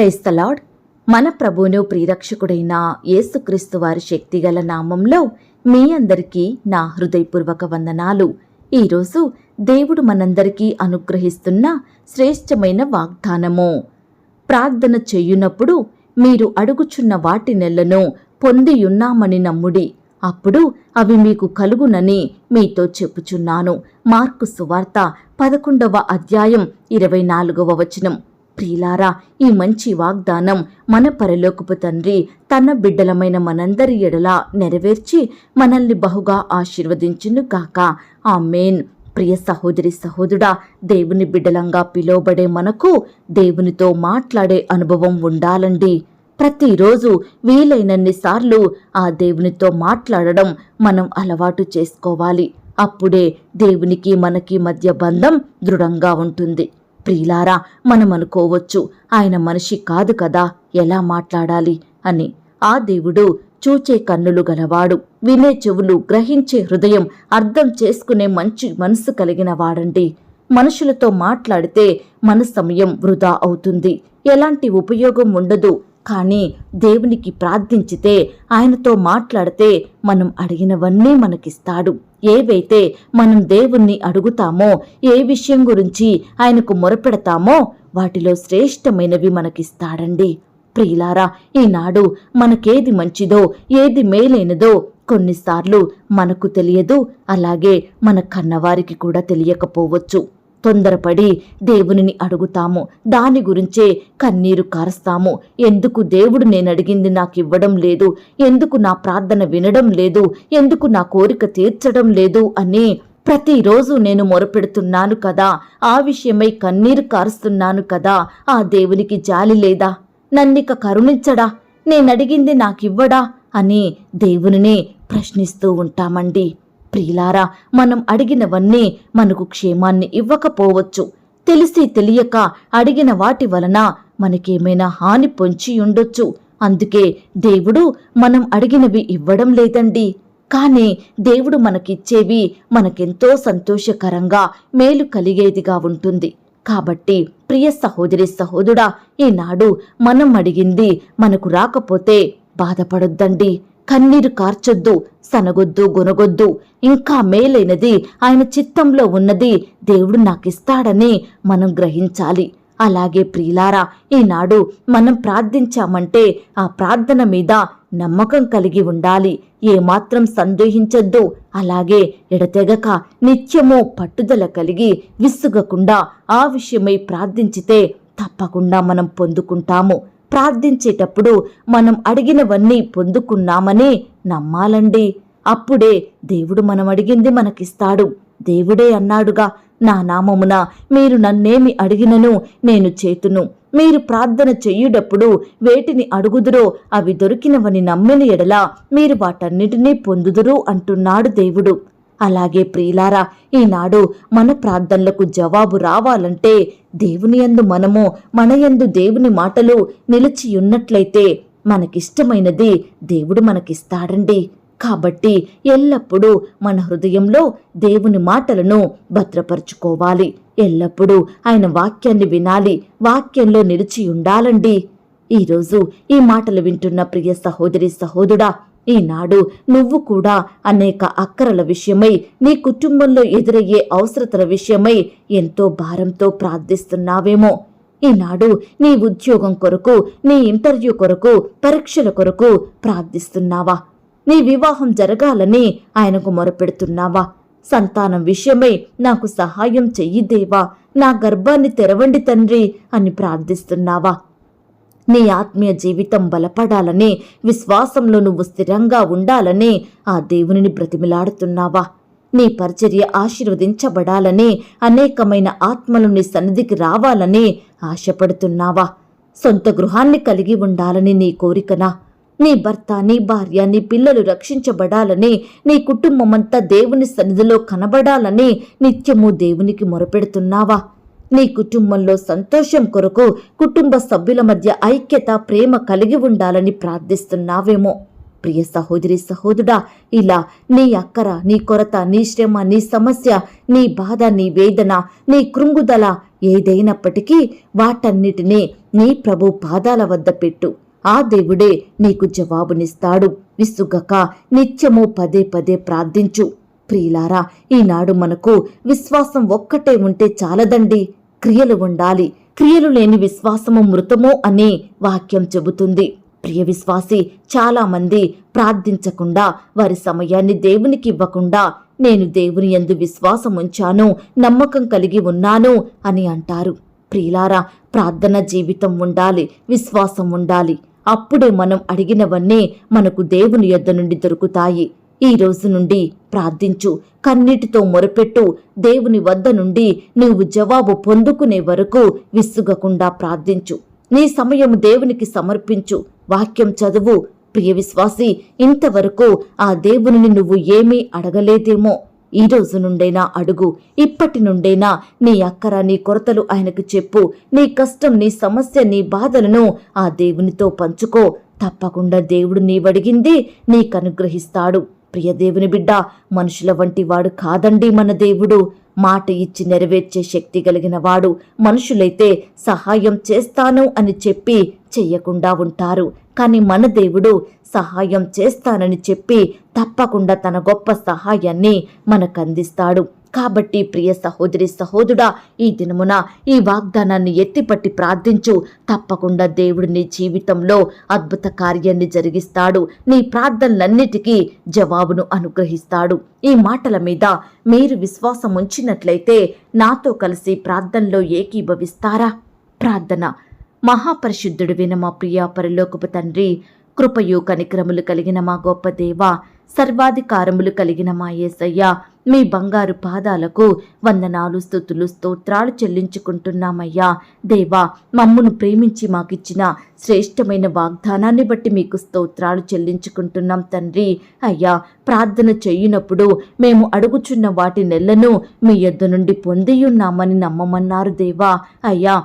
క్రైస్తలాడ్ మన ప్రభువును ప్రియరక్షకుడైన యేసుక్రీస్తు వారి శక్తిగల నామంలో మీ అందరికీ నా హృదయపూర్వక వందనాలు. ఈరోజు దేవుడు మనందరికీ అనుగ్రహిస్తున్న శ్రేష్టమైన వాగ్దానము. ప్రార్థన చెయ్యునప్పుడు మీరు అడుగుచున్న వాటి నెలను పొందియున్నామని నమ్ముడి. అప్పుడు అవి మీకు కలుగునని మీతో చెప్పుచున్నాను. మార్కు సువార్త పదకొండవ అధ్యాయం ఇరవై నాలుగవ వచనం. ప్రియులారా ఈ మంచి వాగ్దానం మన పరలోకపు తండ్రి తన బిడ్డలమైన మనందరి ఎడల నెరవేర్చి మనల్ని బహుగా ఆశీర్వదించును ఆ మెయిన్ ప్రియ సహోదరి సహోదరుడా దేవుని బిడ్డలంగా పిలువబడే మనకు దేవునితో మాట్లాడే అనుభవం ఉండాలండి. ప్రతిరోజు వీలైనన్ని సార్లు ఆ దేవునితో మాట్లాడడం మనం అలవాటు చేసుకోవాలి. అప్పుడే దేవునికి మనకి మధ్య బంధం దృఢంగా ఉంటుంది. ప్రియులారా మనం అనుకోవచ్చు ఆయన మనిషి కాదు కదా ఎలా మాట్లాడాలి అని. ఆ దేవుడు చూచే కన్నులు గలవాడు వినే చెవులు గ్రహించే హృదయం అర్థం చేసుకునే మంచి మనసు కలిగిన వాడండి. మనుషులతో మాట్లాడితే మన సమయం వృధా అవుతుంది. ఎలాంటి ఉపయోగం ఉండదు కానీ దేవునికి ప్రార్థించితే ఆయనతో మాట్లాడితే మనం అడిగినవన్నీ మనకిస్తాడు. ఏవైతే మనం దేవుణ్ణి అడుగుతామో ఏ విషయం గురించి ఆయనకు మొరపెడతామో వాటిలో శ్రేష్టమైనవి మనకిస్తాడండి. ప్రియులారా ఈనాడు మనకేది మంచిదో ఏది మేలైనదో కొన్నిసార్లు మనకు తెలియదు అలాగే మన కన్నవారికి కూడా తెలియకపోవచ్చు. తొందరపడి దేవునిని అడుగుతాము. దాని గురించే కన్నీరు కారస్తాము. ఎందుకు దేవుడు నేను అడిగింది నాకు ఇవ్వడం లేదు? ఎందుకు నా ప్రార్థన వినడం లేదు? ఎందుకు నా కోరిక తీర్చడం లేదు అని ప్రతిరోజు నేను మొరపెడుతున్నాను కదా? ఆ విషయమై కన్నీరు కారుస్తున్నాను కదా? ఆ దేవునికి జాలి లేదా? నన్నిక కరుణించడా? నేనడిగింది నాకివ్వడా? అని దేవునినే ప్రశ్నిస్తూ ఉంటామండి. ప్రియులారా మనం అడిగినవన్నీ మనకు క్షేమాన్ని ఇవ్వకపోవచ్చు. తెలిసి తెలియక అడిగిన వాటి వలన మనకేమైనా హాని పొంచి ఉండొచ్చు. అందుకే దేవుడు మనం అడిగినవి ఇవ్వడం లేదండి. కానీ దేవుడు మనకిచ్చేవి మనకెంతో సంతోషకరంగా మేలు కలిగేదిగా ఉంటుంది. కాబట్టి ప్రియ సహోదరి సహోదరుడా ఈనాడు మనం అడిగింది మనకు రాకపోతే బాధపడొద్దండి. కన్నీరు కార్చొద్దు సనగొద్దు గొనగొద్దు. ఇంకా మేలైనది ఆయన చిత్తంలో ఉన్నది దేవుడు నాకిస్తాడని మనం గ్రహించాలి. అలాగే ప్రియులారా ఈనాడు మనం ప్రార్థించామంటే ఆ ప్రార్థన మీద నమ్మకం కలిగి ఉండాలి. ఏమాత్రం సందేహించొద్దు అలాగే ఎడతెగక నిత్యము పట్టుదల కలిగి విసుగకుండా ఆ విషయమై ప్రార్థించితే తప్పకుండా మనం పొందుకుంటాము. ప్రార్థించేటప్పుడు మనం అడిగినవన్నీ పొందుకున్నామని నమ్మాలండి. అప్పుడే దేవుడు మనం అడిగింది మనకిస్తాడు. దేవుడే అన్నాడుగా నా నామమున మీరు నన్నేమి అడిగినను నేను చేతును. మీరు ప్రార్థన చెయ్యుడప్పుడు వేటిని అడుగుదురో అవి దొరికినవని నమ్మిన ఎడల మీరు వాటన్నిటినీ పొందుదురు అంటున్నాడు దేవుడు. అలాగే ప్రియులారా ఈనాడు మన ప్రార్థనలకు జవాబు రావాలంటే దేవుని యందు మనము మన యందు దేవుని మాటలు నిలిచి ఉన్నట్లయితే మనకిష్టమైనది దేవుడు మనకిస్తాడండి. కాబట్టి ఎల్లప్పుడూ మన హృదయంలో దేవుని మాటలను భద్రపరుచుకోవాలి. ఎల్లప్పుడూ ఆయన వాక్యాన్ని వినాలి వాక్యంలో నిలిచి ఉండాలండి. ఈరోజు ఈ మాటలు వింటున్న ప్రియ సహోదరి సహోదరుడా ఈనాడు నువ్వు కూడా అనేక అక్కరల విషయమై నీ కుటుంబంలో ఎదురయ్యే అవసరతల విషయమై ఎంతో భారంతో ప్రార్థిస్తున్నావేమో. ఈనాడు నీ ఉద్యోగం కొరకు నీ ఇంటర్వ్యూ కొరకు పరీక్షల కొరకు ప్రార్థిస్తున్నావా? నీ వివాహం జరగాలని ఆయనకు మొరపెడుతున్నావా? సంతానం విషయమై నాకు సహాయం చెయ్యి దేవా నా గర్భాన్ని తెరవండి తండ్రి అని ప్రార్థిస్తున్నావా? నీ ఆత్మీయ జీవితం బలపడాలని విశ్వాసంలో నువ్వు స్థిరంగా ఉండాలని ఆ దేవునిని బ్రతిమిలాడుతున్నావా? నీ పరిచర్య ఆశీర్వదించబడాలని అనేకమైన ఆత్మలు నీ సన్నిధికి రావాలని ఆశపడుతున్నావా? సొంత గృహాన్ని కలిగి ఉండాలని నీ కోరికనా? నీ భర్త నీ భార్య నీ పిల్లలు రక్షించబడాలని నీ కుటుంబమంతా దేవుని సన్నిధిలో కనబడాలని నిత్యము దేవునికి మొరపెడుతున్నావా? నీ కుటుంబంలో సంతోషం కొరకు కుటుంబ సభ్యుల మధ్య ఐక్యత ప్రేమ కలిగి ఉండాలని ప్రార్థిస్తున్నావేమో. ప్రియ సహోదరి సహోదరుడా ఇలా నీ అక్కర నీ కొరత నీ శ్రమ నీ సమస్య నీ బాధ నీ వేదన నీ కృంగుదల ఏదైనప్పటికీ వాటన్నిటినీ నీ ప్రభు పాదాల వద్ద పెట్టు. ఆ దేవుడే నీకు జవాబునిస్తాడు. విసుగక నిత్యము పదే పదే ప్రార్థించు. ప్రియులారా ఈనాడు మనకు విశ్వాసం ఒక్కటే ఉంటే చాలదండి. క్రియలు ఉండాలి. క్రియలు లేని విశ్వాసము మృతమో అని వాక్యం చెబుతుంది. ప్రియ విశ్వాసి చాలామంది ప్రార్థించకుండా వారి సమయాన్ని దేవునికి ఇవ్వకుండా నేను దేవుని ఎందు విశ్వాసం ఉంచాను నమ్మకం కలిగి ఉన్నాను అని అంటారు. ప్రియులారా ప్రార్థన జీవితం ఉండాలి విశ్వాసం ఉండాలి. అప్పుడే మనం అడిగినవన్నీ మనకు దేవుని యొద్ద నుండి దొరుకుతాయి. ఈ రోజు నుండి ప్రార్థించు కన్నీటితో మొరపెట్టు దేవుని వద్ద నుండి నీవు జవాబు పొందుకునే వరకు విసుగకుండా ప్రార్థించు. నీ సమయం దేవునికి సమర్పించు. వాక్యం చదువు. ప్రియ విశ్వాసి ఇంతవరకు ఆ దేవునిని నువ్వు ఏమీ అడగలేదేమో. ఈ రోజు నుండైనా అడుగు. ఇప్పటి నుండైనా నీ అక్కర నీ కొరతలు ఆయనకు చెప్పు. నీ కష్టం నీ సమస్య నీ బాధలను ఆ దేవునితో పంచుకో. తప్పకుండా దేవుడు నీవడిగింది నీకు అనుగ్రహిస్తాడు ప్రియ దేవుని బిడ్డ మనుషుల వంటి వాడు కాదండి మన దేవుడు. మాట ఇచ్చి నెరవేర్చే శక్తి కలిగిన వాడు మనుషులైతే సహాయం చేస్తాను అని చెప్పి చెయ్యకుండా ఉంటారు. కానీ మన దేవుడు సహాయం చేస్తానని చెప్పి తప్పకుండా తన గొప్ప సహాయాన్ని మనకు అందిస్తాడు. కాబట్టి ప్రియ సహోదరి సహోదరుడా ఈ దినమున ఈ వాగ్దానాన్ని ఎత్తిపట్టి ప్రార్థించు. తప్పకుండా దేవుడు నీ జీవితంలో అద్భుత కార్యాన్ని జరిగిస్తాడు. నీ ప్రార్థనలన్నిటికీ జవాబును అనుగ్రహిస్తాడు. ఈ మాటల మీద మీరు విశ్వాసం ఉంచినట్లయితే నాతో కలిసి ప్రార్థనలో ఏకీభవిస్తారా? ప్రార్థన. మహాపరిశుద్ధుడు విన మా ప్రియా పరలోకపు తండ్రి కృపయు కనిక్రములు కలిగిన మా గొప్ప దేవ సర్వాధికారములు కలిగిన మా యేసయ్య మీ బంగారు పాదాలకు వందనాలు స్థుతులు స్తోత్రాలు చెల్లించుకుంటున్నామయ్యా. దేవా మమ్మును ప్రేమించి మాకిచ్చిన శ్రేష్టమైన వాగ్దానాన్ని బట్టి మీకు స్తోత్రాలు చెల్లించుకుంటున్నాం తండ్రి. అయ్యా ప్రార్థన చేయునప్పుడు మేము అడుగుచున్న వాటి నెలను మీ యొద్ద నుండి పొందియున్నామని నమ్మమన్నారు దేవా. అయ్యా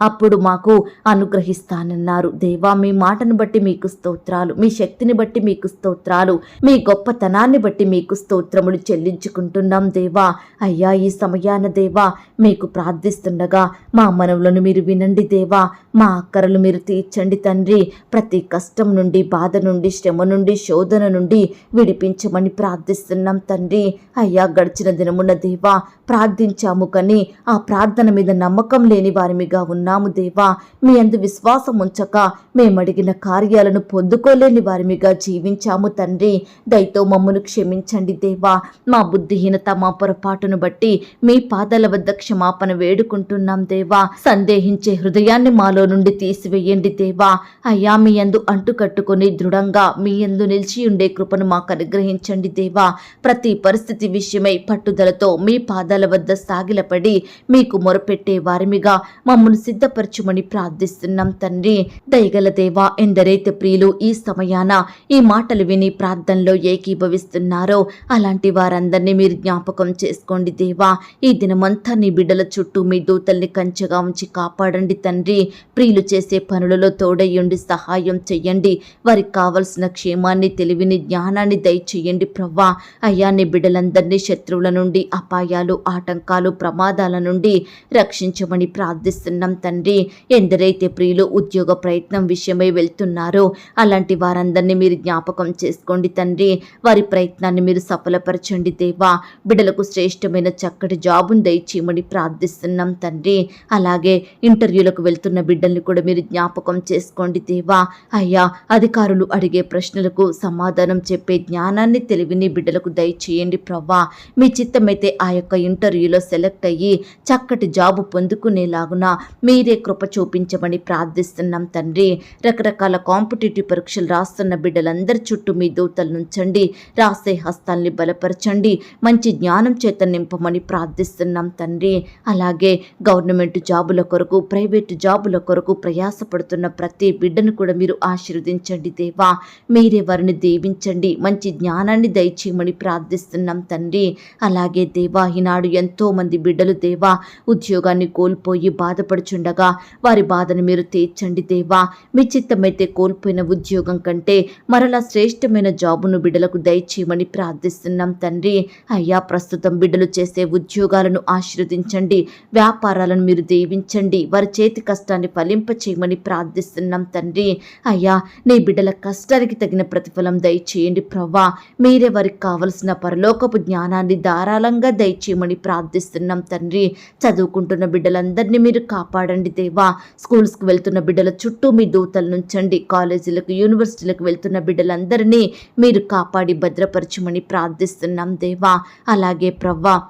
అప్పుడు మాకు అనుగ్రహిస్తానన్నారు. దేవా మీ మాటను బట్టి మీకు స్తోత్రాలు మీ శక్తిని బట్టి మీకు స్తోత్రాలు మీ గొప్పతనాన్ని బట్టి మీకు స్తోత్రములు చెల్లించుకుంటున్నాం దేవా. అయ్యా ఈ సమయాన దేవా మీకు ప్రార్థిస్తుండగా మా మనవులను మీరు వినండి దేవా. మా అక్కరలు మీరు తీర్చండి తండ్రి. ప్రతి కష్టం నుండి బాధ నుండి శ్రమ నుండి శోధన నుండి విడిపించమని ప్రార్థిస్తున్నాం తండ్రి. అయ్యా గడిచిన దినమున దేవా ప్రార్థించాము కానీ ఆ ప్రార్థన మీద నమ్మకం లేని వారిమిగా ఉన్నాము దేవా. మీ అందు విశ్వాసం ఉంచక మేమడిగిన కార్యాలను పొందుకోలేని వారిమిగా జీవించాము తండ్రి. దయతో మమ్మను క్షమించండి దేవా. మా బుద్ధిహీనత మా పొరపాటును బట్టి మీ పాదాల వద్ద క్షమాపణ వేడుకుంటున్నాం దేవా. సందేహించే హృదయాన్ని మాలో నుండి తీసివేయండి దేవా. అయ్యా మీ యందు అంటుకట్టుకొని దృఢంగా మీ యందు నిలిచి ఉండే కృపను మాకు అనుగ్రహించండి దేవా. ప్రతి పరిస్థితి విషయమై పట్టుదలతో మీ పాదాల వద్ద సాగిలపడి మీకు మొరపెట్టే వారిమిగా మమ్మల్ని సిద్ధపరచుమని ప్రార్థిస్తున్నాం తండ్రి. దయగల దేవా ఎందరైతే ప్రియులు ఈ సమయాన ఈ మాటలు విని ప్రార్థనలో ఏకీభవిస్తున్నారో అలాంటి వారందరినీ మీరు జ్ఞాపకం చేసుకోండి దేవా. ఈ దినమంతా నీ బిడ్డల చుట్టూ మీ దూతల్ని కంచెగా ఉంచి కాపాడండి తండ్రి. ప్రియులు చేసే పనులలో తోడయ్యుండి సహాయం చెయ్యండి. వారికి కావలసిన క్షేమాన్ని తెలివిని జ్ఞానాన్ని దయచేయండి ప్రవ్వా. అయ్యా నీ బిడ్డలందరినీ శత్రువుల నుండి అపాయాలు ఆటంకాలు ప్రమాదాల నుండి రక్షించమని ప్రార్థిస్తున్నాం తండ్రి. తండ్రి ఎందరైతే ప్రియులు ఉద్యోగ ప్రయత్నం విషయమై వెళ్తున్నారో అలాంటి వారందరినీ మీరు జ్ఞాపకం చేసుకోండి తండ్రి. వారి ప్రయత్నాన్ని మీరు సఫలపరచండి దేవా. బిడ్డలకు శ్రేష్టమైన చక్కటి జాబును దయచేయమని ప్రార్థిస్తున్నాం తండ్రి. అలాగే ఇంటర్వ్యూలకు వెళ్తున్న బిడ్డల్ని కూడా మీరు జ్ఞాపకం చేసుకోండి దేవా. అయ్యా అధికారులు అడిగే ప్రశ్నలకు సమాధానం చెప్పే జ్ఞానాన్ని తెలివిని బిడ్డలకు దయచేయండి ప్రవ్వా. మీ చిత్తమైతే ఆ యొక్క ఇంటర్వ్యూలో సెలెక్ట్ అయ్యి చక్కటి జాబు పొందుకునేలాగున మీ మీరే కృప చూపించమని ప్రార్థిస్తున్నాం తండ్రి. రకరకాల కాంపిటేటివ్ పరీక్షలు రాస్తున్న బిడ్డలందరి చుట్టూ మీ దూతలు నుంచండి. రాసే హస్తాల్ని బలపరచండి. మంచి జ్ఞానం చేత నింపమని ప్రార్థిస్తున్నాం తండ్రి. అలాగే గవర్నమెంట్ జాబుల కొరకు ప్రైవేటు జాబుల కొరకు ప్రయాసపడుతున్న ప్రతి బిడ్డను కూడా మీరు ఆశీర్వదించండి దేవా. మీరే వారిని దీవించండి. మంచి జ్ఞానాన్ని దయచేయమని ప్రార్థిస్తున్నాం తండ్రి. అలాగే దేవా ఈనాడు ఎంతో మంది బిడ్డలు దేవా ఉద్యోగాన్ని కోల్పోయి బాధపడుచు చేస్తుండగా వారి బాధను మీరు తీర్చండి దేవా. మీ చిత్తమైతే కోల్పోయిన ఉద్యోగం కంటే మరలా శ్రేష్టమైన జాబును బిడ్డలకు దయచేయమని ప్రార్థిస్తున్నాం తండ్రి. అయ్యా ప్రస్తుతం బిడ్డలు చేసే ఉద్యోగాలను ఆశీర్వదించండి. వ్యాపారాలను మీరు దీవించండి. వారి చేతి కష్టాన్ని ఫలింప చేయమని ప్రార్థిస్తున్నాం తండ్రి. అయ్యా నీ బిడ్డల కష్టానికి తగిన ప్రతిఫలం దయచేయండి ప్రవ్వా. మీరే వారికి కావలసిన పరలోకపు జ్ఞానాన్ని ధారాళంగా దయచేయమని ప్రార్థిస్తున్నాం తండ్రి. చదువుకుంటున్న బిడ్డలందరినీ మీరు కాపాడండి. దేవా. స్కూల్స్కి వెళ్తున్న బిడ్డల చుట్టూ మీ దూతలు నుంచండి. కాలేజీలకు యూనివర్సిటీలకు వెళ్తున్న బిడ్డలందరినీ మీరు కాపాడి భద్రపరచమని ప్రార్థిస్తున్నాం దేవా. అలాగే ప్రవ్వా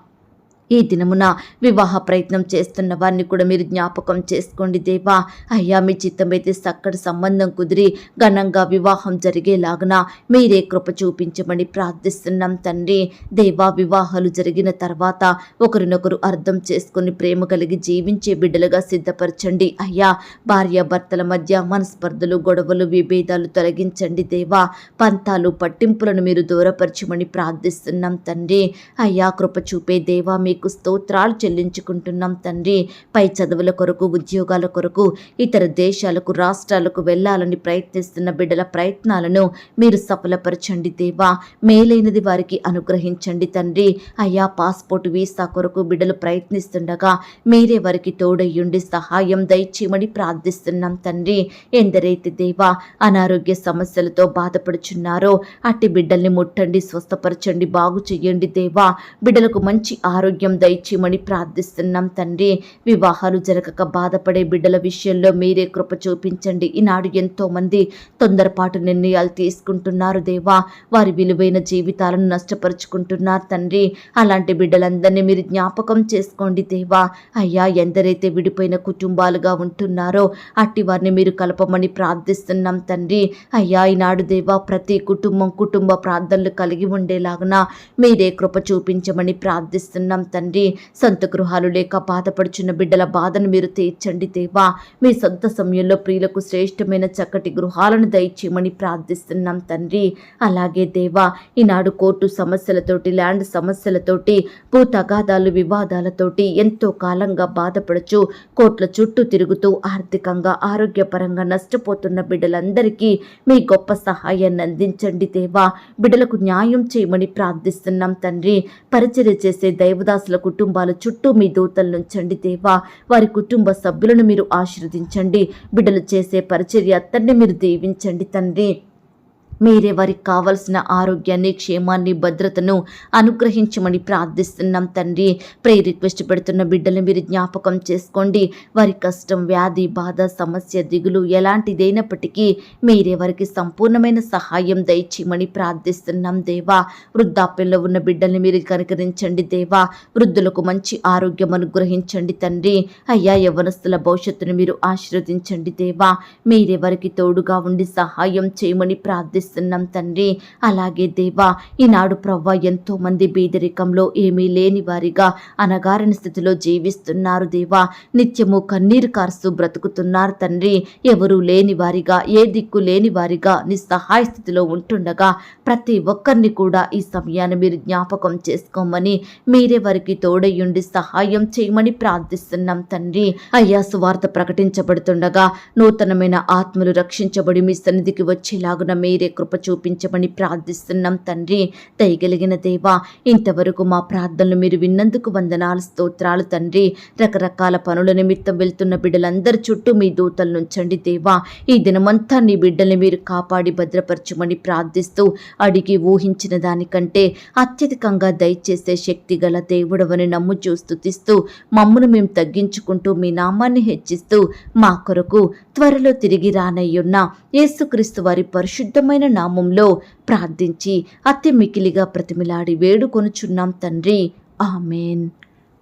ఈ దినమున వివాహ ప్రయత్నం చేస్తున్న వారిని కూడా మీరు జ్ఞాపకం చేసుకోండి దేవా. అయ్యా మీ చిత్తమైతే చక్కటి సంబంధం కుదిరి ఘనంగా వివాహం జరిగేలాగున మీరే కృప చూపించమని ప్రార్థిస్తున్నాం తండ్రి. దేవా వివాహాలు జరిగిన తర్వాత ఒకరినొకరు అర్థం చేసుకుని ప్రేమ కలిగి జీవించే బిడ్డలుగా సిద్ధపరచండి. అయ్యా భార్యాభర్తల మధ్య మనస్పర్ధలు గొడవలు విభేదాలు తొలగించండి దేవా. పంతాలు పట్టింపులను మీరు దూరపరచమని ప్రార్థిస్తున్నాం తండ్రి. అయ్యా కృప చూపే దేవా నీకు స్తోత్రాలు చెల్లించుకుంటున్నాం తండ్రి. పై చదువుల కొరకు ఉద్యోగాల కొరకు ఇతర దేశాలకు రాష్ట్రాలకు వెళ్ళాలని ప్రయత్నిస్తున్న బిడ్డల ప్రయత్నాలను మీరు సఫలపరచండి దేవా. మేలైనది వారికి అనుగ్రహించండి తండ్రి. అయ్యా పాస్పోర్ట్ వీసా కొరకు బిడ్డలు ప్రయత్నిస్తుండగా మీరే వారికి తోడయ్యుండి సహాయం దయచేయమని ప్రార్థిస్తున్నాం తండ్రి. ఎందరైతే దేవా అనారోగ్య సమస్యలతో బాధపడుచున్నారో అట్టి బిడ్డల్ని ముట్టండి స్వస్థపరచండి బాగు చెయ్యండి దేవా. బిడ్డలకు మంచి ఆరోగ్యం దయచేయమని ప్రార్థిస్తున్నాం తండ్రి. వివాహాలు జరగక బాధపడే బిడ్డల విషయంలో మీరే కృప చూపించండి. ఈనాడు ఎంతో మంది తొందరపాటు నిర్ణయాలు తీసుకుంటున్నారు దేవా. వారి విలువైన జీవితాలను నష్టపరుచుకుంటున్నారు తండ్రి. అలాంటి బిడ్డలందరినీ మీరు జ్ఞాపకం చేసుకోండి దేవా. అయ్యా ఎందరైతే విడిపోయిన కుటుంబాలుగా ఉంటున్నారో అట్టి వారిని మీరు కలపమని ప్రార్థిస్తున్నాం తండ్రి. అయ్యా ఈనాడు దేవా ప్రతి కుటుంబం కుటుంబ ప్రార్థనలు కలిగి ఉండేలాగున మీరే కృప చూపించమని ప్రార్థిస్తున్నాం తండ్రి సొంత గృహాలు లేక బాధపడుచున్న బిడ్డల బాధను మీరు తీర్చండి దేవా. మీ సొంత సమయంలో ప్రియులకు శ్రేష్టమైన చక్కటి గృహాలను దయచేయమని ప్రార్థిస్తున్నాం తండ్రి. అలాగే దేవా ఈనాడు కోర్టు సమస్యలతోటి ల్యాండ్ సమస్యలతోటి భూ తగాదాలు వివాదాలతోటి ఎంతో కాలంగా బాధపడుచు కోట్ల చుట్టూ తిరుగుతూ ఆర్థికంగా ఆరోగ్యపరంగా నష్టపోతున్న బిడ్డలందరికీ మీ గొప్ప సహాయాన్ని అందించండి దేవా. బిడ్డలకు న్యాయం చేయమని ప్రార్థిస్తున్నాం తండ్రి. పరిచర్య చేసే దైవదాసుల కుటుంబాల చుట్టూ మీ దూతలు నుంచండి దేవా. వారి కుటుంబ సభ్యులను మీరు ఆశీర్వదించండి. బిడ్డలు చేసే పరిచర్య అత్తన్ని మీరు దీవించండి తండ్రి. మీరే వారికి కావలసిన ఆరోగ్యాన్ని క్షేమాన్ని భద్రతను అనుగ్రహించమని ప్రార్థిస్తున్నాం తండ్రి. ప్రే రిక్వెస్ట్ పెడుతున్న బిడ్డలు మీరు జ్ఞాపకం చేసుకోండి. వారి కష్టం వ్యాధి బాధ సమస్య దిగులు ఎలాంటిదైనప్పటికీ మీరే వారికి సంపూర్ణమైన సహాయం దయచేయమని ప్రార్థిస్తున్నాం దేవా. వృద్ధాప్యంలో ఉన్న బిడ్డల్ని మీరు కనికరించండి దేవా. వృద్ధులకు మంచి ఆరోగ్యం అనుగ్రహించండి తండ్రి. అయ్యా యవనస్తుల భవిష్యత్తును మీరు ఆశీర్వదించండి దేవా. మీరే వారికి తోడుగా ఉండి సహాయం చేయమని ప్రార్థిస్తున్నాం తండ్రి. అలాగే దేవా ఈనాడు ప్రవ్వ ఎంతో మంది బీదరికంలో ఏమీ లేని వారిగా అనగారిన స్థితిలో జీవిస్తున్నారు దేవా. నిత్యము కన్నీరు కారుస్తూ బ్రతుకుతున్నారు తండ్రి. ఎవరూ లేని వారిగా ఏ దిక్కు లేని వారిగా నిస్సహాయ స్థితిలో ఉంటుండగా ప్రతి ఒక్కరిని కూడా ఈ సమయాన్ని మీరు జ్ఞాపకం చేసుకోమని మీరే వారికి తోడయ్యుండి సహాయం చేయమని ప్రార్థిస్తున్నాం తండ్రి. అయ్యా సువార్త ప్రకటించబడుతుండగా నూతనమైన ఆత్మలు రక్షించబడి మీ సన్నిధికి వచ్చేలాగున మీరే కృప చూపించమని ప్రార్థిస్తున్నాం తండ్రి. దయగలిగిన దేవా ఇంతవరకు మా ప్రార్థనలు మీరు విన్నందుకు వందనాలు స్తోత్రాలు తండ్రి. రకరకాల పనుల నిమిత్తం వెళ్తున్న బిడ్డలందరి చుట్టూ మీ దూతలు నుంచండి దేవా. ఈ దినమంతా నీ బిడ్డల్ని మీరు కాపాడి భద్రపరచమని ప్రార్థిస్తూ అడిగి ఊహించిన దానికంటే అత్యధికంగా దయచేసే శక్తి గల దేవుడవని నమ్ము చూస్తుతిస్తూ మమ్మును మేము తగ్గించుకుంటూ మీ నామాన్ని హెచ్చిస్తూ మా కొరకు త్వరలో తిరిగి రానయ్యున్న యేసుక్రీస్తు వారి పరిశుద్ధమైన నామంలో ప్రార్థించి అతి మికిలిగా ప్రతిమిలాడి వేడుకొనుచున్నాం తండ్రి. ఆమెన్.